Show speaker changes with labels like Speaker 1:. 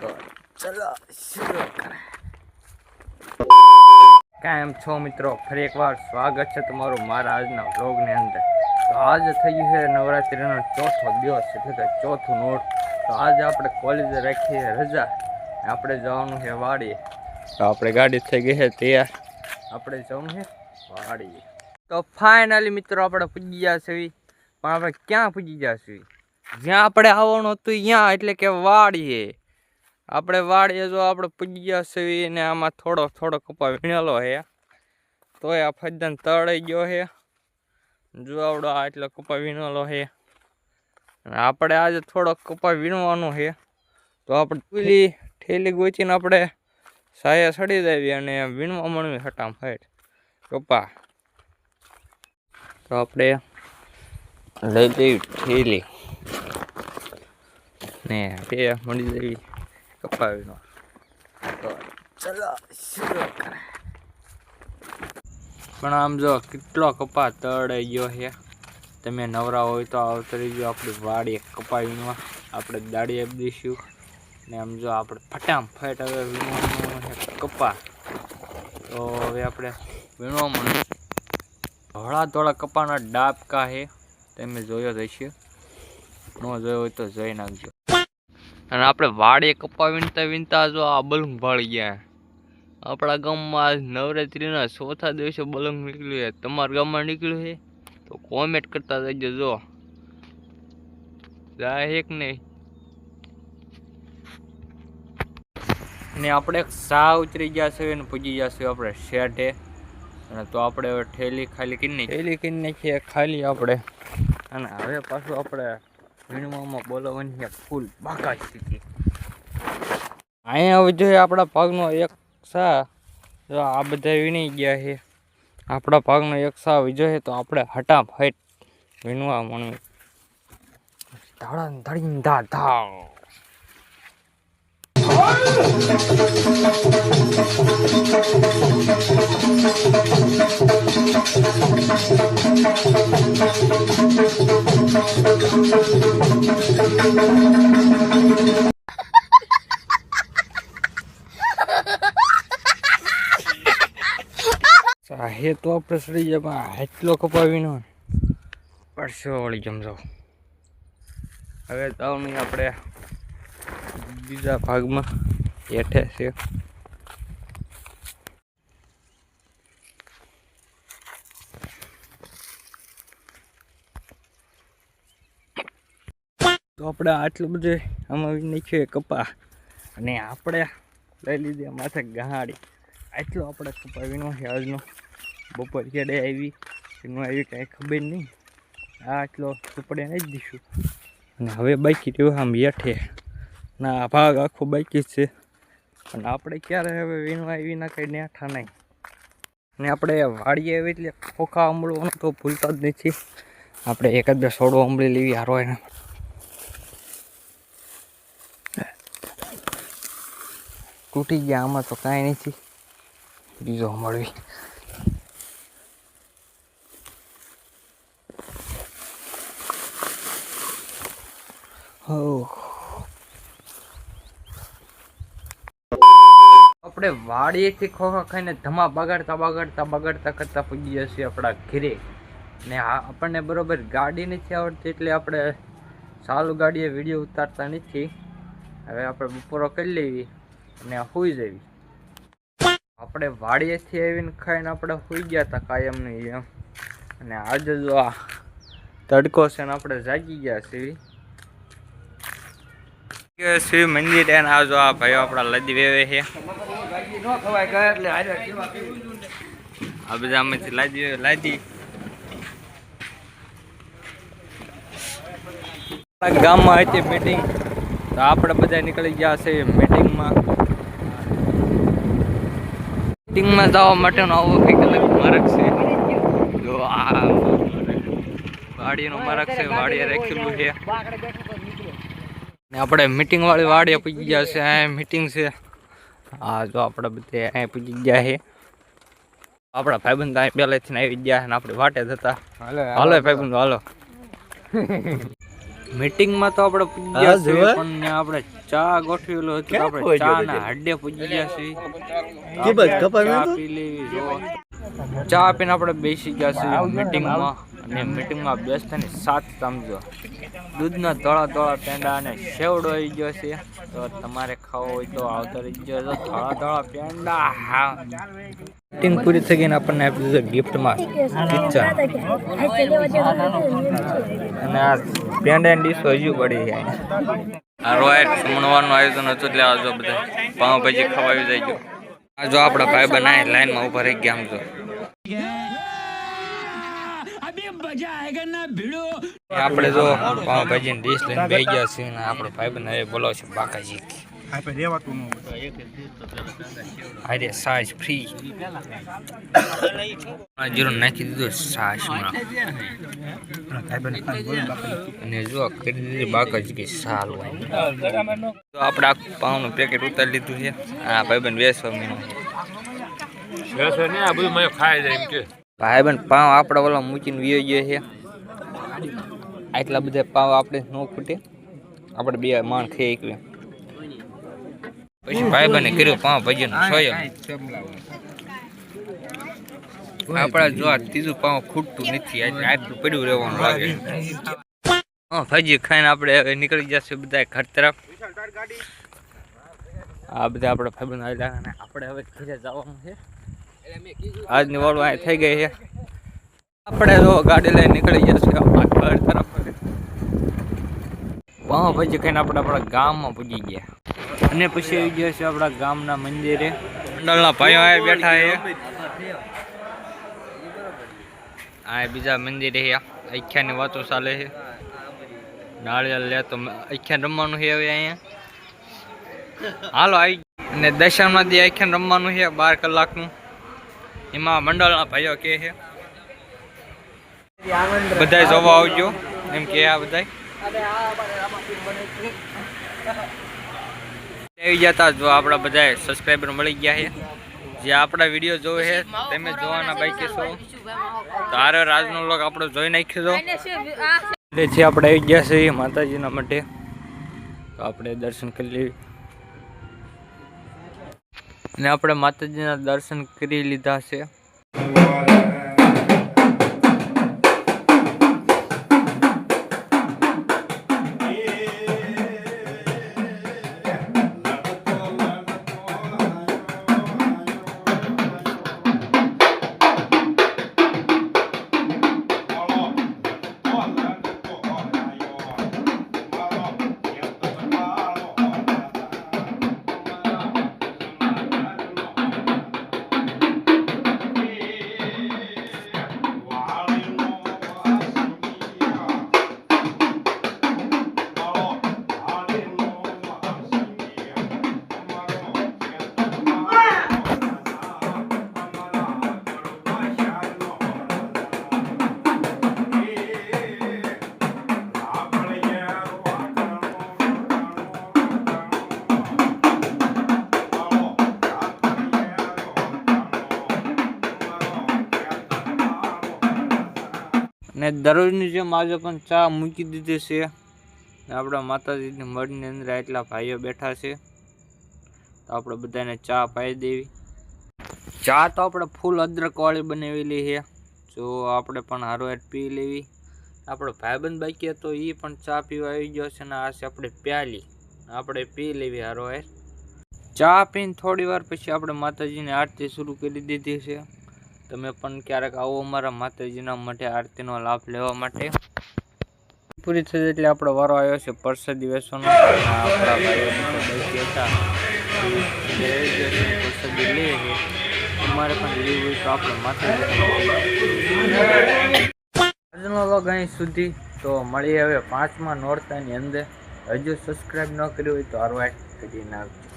Speaker 1: તો કરે કાયમ છો મિત્રો? ફરી એકવાર સ્વાગત છે તમારું મારા આજના વ્લોગની અંદર. તો આજે થઈ છે નવરાત્રિનો ચોથો દિવસ, એટલે કે ચોથું નોટ. તો આજે આપણે કોલેજે રાખીએ રજા. આપણે જવાનું છે વાડીએ. તો આપણે ગાડી થઈ ગઈ છે તૈયાર. આપણે જવાનું છે વાડીએ. તો ફાઇનલી મિત્રો આપણે પૂજી ગયા છે પણ આપણે ક્યાં પૂજી ગયા છીએ? જ્યાં આપણે આવવાનું હતું ત્યાં, એટલે કે વાડીએ. આપણે વાડીએ જો આપણે પૂજી ગયા છીએ ને આમાં થોડો થોડો કપા વીણેલો છે. તોય આ ફજદાન તળાઈ ગયો છે. જો આવડો એટલો કપા વીણેલો છે. આપણે આજે થોડો કપા વીણવાનો છે. તો આપણે પેલી ઠેલી ગોચીને આપણે સાયા સડી દેવી અને વીણવા મળવી હટામ ફાઈટ કપા તો આપણે લઈ લેવી ઠેલી. ને બે મળી લેવી કપા વીણવા તો ચલો શરૂ પણ આમ જો કેટલો કપા તળાઈ ગયો છે તમે નવરા હોય તો આવતરી ગયો આપણી વાડીએ કપા વીણવા આપણે દાડી આપી દઈશું ને આમ જો આપણે ફટામ ફટ હવે વીણવાનું કપા તો હવે આપણે વીણવા મળે ધોળા ધોળા કપાના ડાબકા છે તમે જોયો જ ન જોયો હોય તો જોઈ નાખજો અને આપણે વાડે કપા વીણતા વીણતા જો આ બલંગ ભાળી ગયા. આપણા ગામમાં આજ નવરાત્રિના ચોથા દિવસે બલંગ નીકળ્યું છે. તમારા ગામમાં નીકળ્યું છે? તો કોમેન્ટ કરતા જજો જો. જાય કે નહીં? ને આપણે સા ઉતરી ગયા છે ને પૂજી ગયા છે આપણે શેઠે અને તો આપણે હવે ઠેલી ખાલી કરી નાખી. ઠેલી કરી નાખીએ ખાલી આપણે. અને હવે પાછું આપણે વીણવામાં બોલાવવાની ફૂલ બાકા સ્થિતિ અહીંયા હવે જોઈએ આપણા ભાગનો એક સા, જો આ બધા વીણી ગયા છે. આપણા ભાગનો એક સા વીજો છે તો આપણે હટાફટ વીણવા મળવું ધાડા ધડીને ધા ધા ચાહે તો આપણે જમા એટલો કપાવીનો. પડશો વળી જમજો હવે જવાનું આપણે બીજા ભાગમાં હેઠે છે આપણે આટલું બધું આમાં નાખ્યું કપા. અને આપણે લઈ લીધી માથે ગહાડી આટલો આપણે કપા વીણો છે આજનો. બપોર ક્યારે આવી. એનું આવી કાંઈ ખબર નહીં. આટલો કપડે નહીં જ દઈશું અને હવે બાકી રહ્યું આમ હેઠે. ના, આ ભાગ આખો બાકી છે. અને આપણે ક્યારે હવે વીણવા આવી ના કંઈ નેઠા નહીં. અને આપણે વાડીએ આવી એટલે ખોખા આંબળવાનું તો ભૂલતા જ નથી. આપણે એક જ બે સોડો આંબળી લેવી હારો એના. તૂટી ગયા, આમાં તો કાંઈ નથી. બીજો મળવી આપણે વાડીએથી ખોખા ખાઈને ધમા બગાડતા બગાડતા બગાડતા કરતા પૂજી જશે આપણા ઘરે. ને આપણને બરોબર ગાડી નથી આવડતી એટલે આપણે ચાલુ ગાડીએ વીડિયો ઉતારતા નથી. હવે આપણે બપોરો કરી લેવી. અને સુઈ જવી આપણે વાડીએથી આવીને ખાઈને આપણે સુઈ ગયા હતા કાયમની એમ. અને આજે જો આ તડકો છે ને આપણે જાગી ગયા છીએ. શિવ મંદિર એને આવજો આ ભાઈઓ આપણા લદી વેવે છે. આ બધા અમેથી લાદી લાદી. ગામમાં હતી મીટિંગ તો આપણે બધા નીકળી ગયા છે મીટિંગમાં મીટિંગમાં જવા માટેનો આવો કંઈક અલગ માર્ગ છે. જો આ વાડીનો માર્ગ છે વાડીએ રાખેલું છે. ને આપણે મીટિંગ વાળી વાડીએ પૂજી ગયા છે અહીં મીટિંગ છે. હા જો આપણે બધે અહીંયા પૂજી ગયા છે. આપણા ભાઈબંધ અહીં પહેલેથી આવી ગયા અને આપણી વાટે જતા હાલો. ભાઈબંધ હાલો. મીટિંગમાં તો આપણે
Speaker 2: પૂજ્યા
Speaker 1: છે છીએ પણ આપણે ચા ગોઠવેલો હતો તો આપણે ચા ના
Speaker 2: છે?
Speaker 1: હડે પૂજી ગયા છીએ.
Speaker 2: કે બસ
Speaker 1: આપણે
Speaker 2: કપાયું
Speaker 1: ચા પી લેવી જો ચા પીને આપણે બેસી ગયા છે મીટિંગમાં અને મીટિંગમાં બેસતાની સાત સમજો. દૂધના ધોળા ધોળા પેંડા અને સેવડો આવી ગયો છે. તો તમારે ખાવો હોય તો આવતો રહી ગયો ધોળા ધોળા પેંડા હા. મીટિંગ પૂરી થઈ ગઈને આપણને આપી દીધું ગિફ્ટમાં કિચન અને આ પેંડા ડીશો હજુ પડી જાય આ રોયટ જમણવાનું આયોજન હતું એટલે આવજો બધા પાઉંભાજી ખવાવી જાય આ જો આપણા ભાઈ બનાય લાઈનમાં ઊભા રહી ગયા આમ જો. આપણે જો પાઉંભાજી ડીશ લઈને બેસી ગયા છીએ અને આપણો ભાઈ બન હવે બોલો છે બાકાજી અરે સાજ ફ્રી જીરો નાખી દીધો સાસમાં અને જો કરી દીધી બાકાજી કે સાલ હોય તો આપણે આખું પાઉંનું પેકેટ ઉતારી લીધું છે આ ભાઈબંધ વેસવા ભાઈ ભાઈબંધ પાવ આપણે ઓલા મૂકીને વીયો ગયો છે આટલા બધા પાવ આપણે ન ખૂટે આપણે બે માણ ખાઈ એકવી પછી ભાઈબંધે કર્યું પાંચ ભજન સોય આપણે જો આ ત્રીજું પાવ ખૂટતું નથી આજે આટલું પડ્યું રહેવાનું લાગે. ભાજી ખાઈને આપણે હવે નીકળી જશે બધા ઘર તરફ. આ બધા આપણા ભાઈબંધ આવેલા અને આપણે હવે ઘરે જવાનું છે. આજની વાળું અહીં થઈ ગઈ છે. આપણે જો ગાડી લઈને નીકળી જશે આપણા ઘર તરફ પાંચ ભાજી ખાઈને આપણે આપણા ગામમાં પૂજી ગયા. અને પછી આવી ગયા છે આપણા ગામના મંદિરે. મંડળના ભાઈઓ આ બેઠા છે. આ બીજા મંદિરે છે. અખ્યાની વાતો ચાલે છે. નાળિયેર લે તો અખ્યાન રમવાનું છે હવે અહીંયા. હાલો આવી અને દશામાં દી આખ્યાન રમવાનું છે બાર કલાકનું. એમાં મંડળના ભાઈઓ કે છે. બધાય જોવા આવજો. એમ કે આ બધાય. આવી જતા જો આપણા બધા સબસ્ક્રાઈબર મળી ગયા છે. જે આપણા વીડિયો જોવે છે તમે જોવાના બાકી છો તો રાજનો લોક આપણો જોઈ નાખ્યો એટલે છે આપણે આવી ગયા છીએ માતાજીના માટે તો આપણે દર્શન કરી લેવી અને આપણે માતાજીના દર્શન કરી લીધા છે. અને દરરોજની જેમ આજે પણ ચા મૂકી દીધી છે. આપણા માતાજીની મળની અંદર એટલા ભાઈઓ બેઠા છે. તો આપણે બધાને ચા પાઈ દેવી. ચા તો આપણે ફૂલ અદરકવાળી બનાવેલી છે. જો આપણે પણ હારો પી લેવી. આપણો ભાઈબંધ બાકી હતો એ પણ ચા પીવા આવી ગયો છે ને આ છે આપણે પ્યાલી. આપણે પી લેવી હારો ચા પીને થોડી વાર પછી આપણે માતાજીની આરતી શરૂ કરી દીધી છે. તમે પણ ક્યારેક આવો અમારા માતાજીના માટે આરતીનો લાભ લેવા માટે. પૂરી થઈ એટલે આપણો વારો આવ્યો છે પરસદી વેસવાનો આપણા ભાઈઓ હતા. પરસદી લે અમારે પણ લેવું હોય તો આપણે માતાજી આજનો લોગ અહીં સુધી. તો મળીએ હવે પાંચમા નોરતાની અંદર. હજુ સબસ્ક્રાઈબ ન કર્યું હોય તો આરવાઈટ કરી નાખજો.